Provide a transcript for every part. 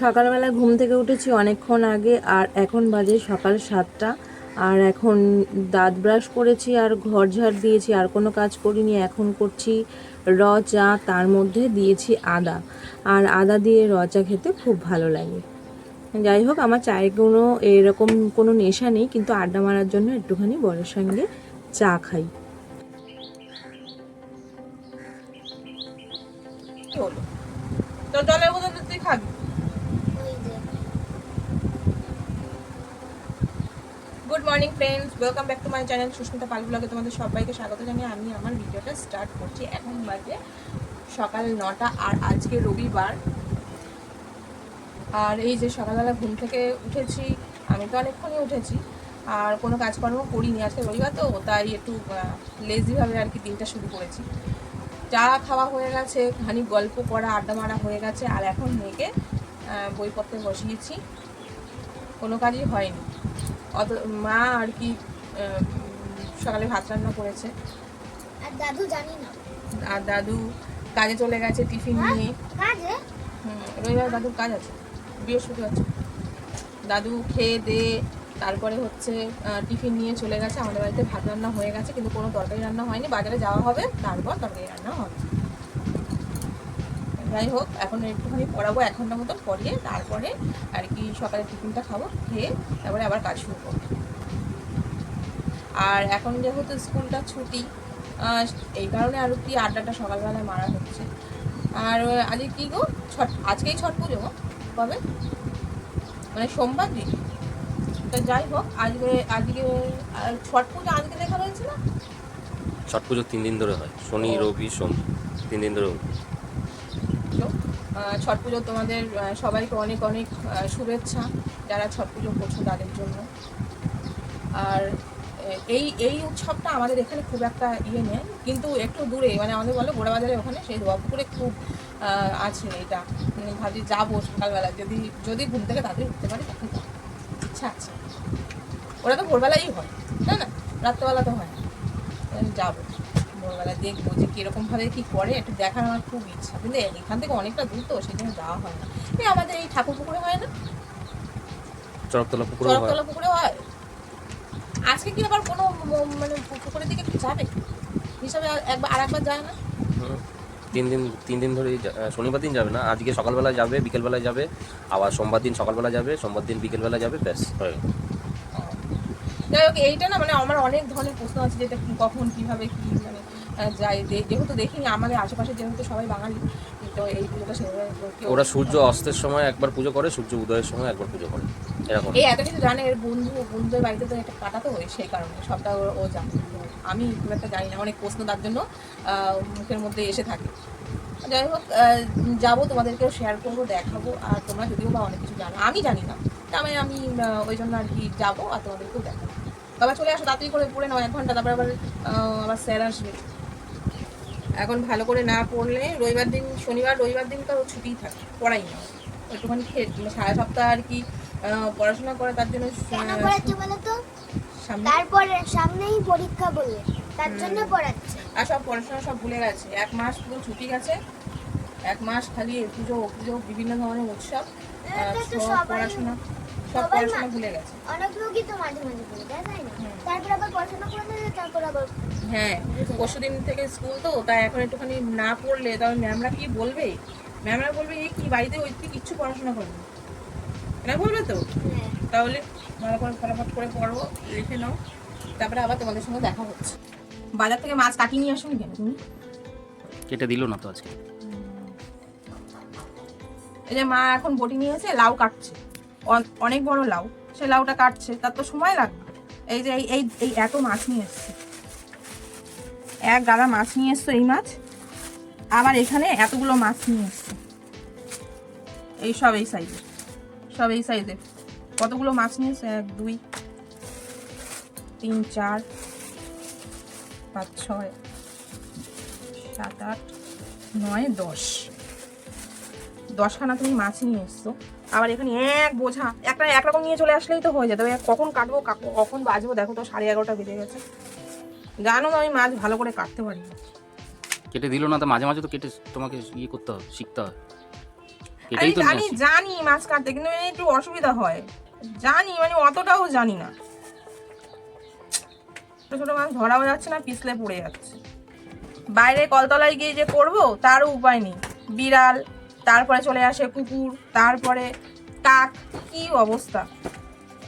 সকালবেলা ঘুম থেকে উঠেছি অনেকক্ষণ আগে, আর এখন বাজে সকাল সাতটা। আর এখন দাঁত ব্রাশ করেছি, আর ঘর ঝাড় দিয়েছি, আর কোনো কাজ করিনি। এখন করছি র, চা, তার মধ্যে দিয়েছি আদা। আর আদা দিয়ে র, চা খেতে খুব ভালো লাগে। যাই হোক, আমার চায়ের কোনো এরকম কোনো নেশা নেই, কিন্তু আড্ডা মারার জন্য একটুখানি বরের সঙ্গে চা খাই। হলো তোর জলের তুই খাবি? Morning friends welcome back to my channel Susmita Pal ব্লগে তোমাদের সবাইকে স্বাগত জানিয়ে আমি আমার ভিডিওটা স্টার্ট করছি এখন বাজে সকাল নটা আর আজকে রবিবার। আর এই যে সকালবেলা ঘুম থেকে উঠেছি, আমি তো অনেকক্ষণই উঠেছি, আর কোনো কাজকর্ম করিনি আজকে রবিবার তো, তাই একটু লেজিভাবে আর কি দিনটা শুরু করেছি। চা খাওয়া হয়ে গেছে, খানিক গল্প করা, আড্ডা মারা হয়ে গেছে, আর এখন মেয়েকে বইপত্রে বসিয়েছি। কোনো কাজই হয়নি। অত মা আর কি সকালে ভাত রান্না করেছে। আর দাদু জানি না। আর দাদু কাজে চলে গেছে টিফিন নিয়ে। কাজে? হুম, রবিবার দাদুর কাজ আছে বৃহস্পতিবার আছে। দাদু খেয়ে দে তারপরে হচ্ছে টিফিন নিয়ে চলে গেছে আমাদের বাড়িতে ভাত রান্না হয়ে গেছে কিন্তু কোনো তরকারি রান্না হয়নি বাজারে যাওয়া হবে তারপর তরকারি রান্না হবে। যাই হোক এখন একটুখানি পড়াবো এক ঘণ্টা মতন পড়িয়ে তারপরে আর কি সকালে টিফিনটা খাব খেয়ে তারপরে আবার কাজ শুরু করব। আর এখন যেহেতু স্কুলটা ছুটি এই কারণে আর কি আড্ডাটা সকালবেলায় মারা হচ্ছে। আর আজকে কি গো? ছট আজকেই ছট পুজো? কবে? মানে সোমবার দিন। তো যাই হোক আজকে আজকে ছট পুজো আজকে দেখা হয়েছে না? ছট পুজো তিন দিন ধরে হয় শনি রবি সোম তিন দিন ধরে তো, ছট পুজো তোমাদের সবাইকে অনেক অনেক শুভেচ্ছা যারা ছট পুজো করছ তাদের জন্য। আর এই এই উৎসবটা আমাদের এখানে খুব একটা ইয়ে নেই কিন্তু একটু দূরে মানে আমাদের বলো গোড়াবাজারে ওখানে সেই দোয়াপুকুরে খুব আছে এটা। ভাবছি যাব সকালবেলা যদি যদি ঘুম থেকে তাড়াতাড়ি উঠতে পারি তখন। ইচ্ছা আছে। ওরা তো ভোরবেলাই হয় না না? রাত্রেবেলা তো হয় না। যাব। ভোরবেলা দেখব যে কীরকমভাবে কী করে একটু দেখার আমার খুব ইচ্ছা। কিন্তু এখান থেকে অনেকটা দূর তো জন্য যাওয়া হয় না। এই আমাদের এই ঠাকুর পুকুরে হয় না? চরকতলা পুকুরও হয়। চরকতলা পুকুরে হয়? আজকে কি আবার কোনো মানে পুকুরের দিকে একটু যাবে? হিসাবে একবার আর একবার যায় না। তিন দিন তিন দিন ধরে শনিবার দিন যাবে না আজকে সকালবেলা যাবে বিকেলবেলায় যাবে আবার সোমবার দিন সকালবেলা যাবে সোমবার দিন বিকেলবেলা যাবে ব্যাস হয়ে যাই হোক এইটা না মানে আমার অনেক ধরনের প্রশ্ন আছে যেটা কি- কখন কীভাবে কি মানে যায় যেহেতু দেখিনি আমাদের আশেপাশে যেহেতু সবাই বাঙালি তো এই পুজোটা সেভাবে ওরা সূর্য অস্তের সময় একবার পুজো করে সূর্য উদয়ের সময় একবার পুজো করে এরকম। এই এত কিছু জানে এর বন্ধু বন্ধুদের বাড়িতে তো একটা কাটা তো হয় সেই কারণে সবটা ও- জানে। আমি খুব একটা জানি না অনেক প্রশ্ন তার জন্য মুখের মধ্যে এসে থাকে। যাই হোক যাব তোমাদেরকেও শেয়ার করব দেখাবো আর তোমরা যদিও বা অনেক কিছু জানো আমি জানি না। তার মানে আমি ওই জন্য আর কি যাব আর তোমাদেরকেও দেখাবো। আবার চলে আসো তাড়াতাড়ি করে পড়ে নাও এক ঘণ্টা তারপরে আবার আবার স্যার আসবে। এখন ভালো করে না পড়লে রবিবার দিন শনিবার রবিবার দিন তো ছুটিই থাকে পড়াই না। একটুখানি খেয়ে মানে সারা সপ্তাহ আর কি পড়াশোনা করে তার জন্য তারপরে সামনেই পরীক্ষা বলে তার জন্য পড়াচ্ছে। আর সব পড়াশোনা সব ভুলে গেছে। এক মাস পুরো ছুটি গেছে। এক মাস খালি পুজো পুজো বিভিন্ন ধরনের উৎসব তো সব পড়াশোনা সব পড়াশোনা ভুলে গেছে। অনেক লোকই তো মাঝে মাঝে পড়ে যায় তাই না? তারপর আবার পড়াশোনা করে তারপর আবার হ্যাঁ পরশু দিন থেকে স্কুল তো তাই এখন একটুখানি না পড়লে তবে ম্যামরা কি বলবে? ম্যামরা বলবে এই কি বাড়িতে ওই তুই কিচ্ছু পড়াশোনা করবে? না বলবে তো? হ্যাঁ। তাহলে ভালো করে ফটাফট করে পড়ো লিখে নাও তারপরে আবার তোমাদের সঙ্গে দেখা হচ্ছে। বাজার থেকে মাছ কাটিয়ে নিয়ে আসুন কেন তুমি? কেটে দিল না তো আজকে। এই যে মা এখন বটি নিয়ে এসে লাউ কাটছে। অনেক বড় লাউ সে লাউটা কাটছে তার তো সময় লাগবে। এই যে এই এই এই এত মাছ নিয়ে এসছে। এক গাদা মাছ নিয়ে এসছো এই মাছ? আবার এখানে এতগুলো মাছ নিয়ে এসছো। এই সব এই সাইজের। সব এই সাইজের। কতগুলো মাছ নিয়ে এসছে? এক, দুই, তিন, চার, পাঁচ, ছয়, সাত, আট, নয়, দশ। দশখানা তুমি মাছ নিয়ে এসছো। আবার এখানে এক বোঝা। একটা একরকম নিয়ে চলে আসলেই তো হয়ে যেত কখন কাটবো কখন বাজবো? দেখো তো সাড়ে এগারোটা বেজে গেছে। জানো তো আমি মাছ ভালো করে কাটতে পারি না। কেটে দিল না তো মাঝে মাঝে তো কেটে তোমাকে ইয়ে করতে হবে শিখতে হবে এটাই তো আমি জানি মাছ কাটতে কিন্তু একটু অসুবিধা হয়। জানি মানে অতটাও জানি না। ছোট ছোট মাছ ধরাও যাচ্ছে না পিছলে পড়ে যাচ্ছে। বাইরে কলতলায় গিয়ে যে করব তারও উপায় নেই। বিড়াল তারপরে চলে আসে কুকুর তারপরে কাক কি অবস্থা?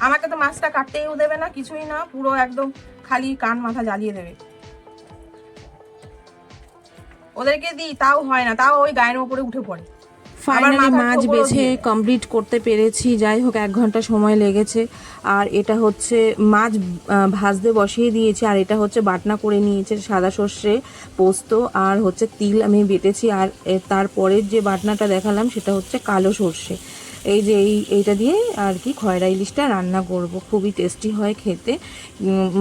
আমাকে তো মাছটা কাটতেও দেবে না কিছুই না পুরো একদম খালি কান মাথা জ্বালিয়ে দেবে। ওদেরকে দিই তাও হয় না তাও ওই গায়ের উপরে উঠে পড়ে। ফাইনালি মাছ বেছে কমপ্লিট করতে পেরেছি যাই হোক এক ঘণ্টা সময় লেগেছে। আর এটা হচ্ছে মাছ ভাজতে বসিয়ে দিয়েছি আর এটা হচ্ছে বাটনা করে নিয়েছে সাদা সর্ষে পোস্ত আর হচ্ছে তিল আমি বেটেছি আর তারপরের যে বাটনাটা দেখালাম সেটা হচ্ছে কালো সর্ষে। এই যে এই, এইটা দিয়ে আর কি খয়রা ইলিশটা রান্না করব। খুবই টেস্টি হয় খেতে।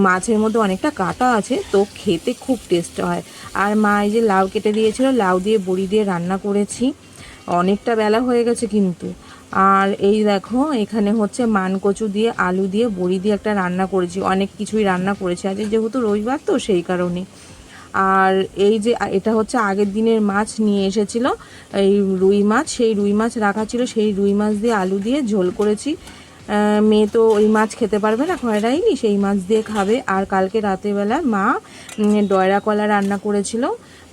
মাছের মধ্যে অনেকটা কাটা আছে, তো খেতে খুব টেস্ট হয়। আর মা এই যে লাউ কেটে দিয়েছিল, লাউ দিয়ে বড়ি দিয়ে রান্না করেছি। অনেকটা বেলা হয়ে গেছে কিন্তু। আর এই দেখো, এখানে হচ্ছে মানকচু দিয়ে, আলু দিয়ে, বড়ি দিয়ে একটা রান্না করেছি। অনেক কিছুই রান্না করেছি। আজ যেহেতু রবিবার তো সেই কারণে। আর এই যে এটা হচ্ছে আগের দিনের মাছ নিয়ে এসেছিল। এই রুই মাছ, সেই রুই মাছ রাখা ছিল। সেই রুই মাছ দিয়ে আলু দিয়ে ঝোল করেছি। মেয়ে তো ওই মাছ খেতে পারবে না, খয়রাইনি, সেই মাছ দিয়ে খাবে। আর কালকে রাতেরবেলা মা ডয়রা কলা রান্না করেছিল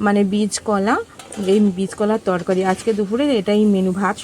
মানে বীজ কলা, এই বীজ কলার তরকারি। আজকে দুপুরে এটাই মেনু ভাত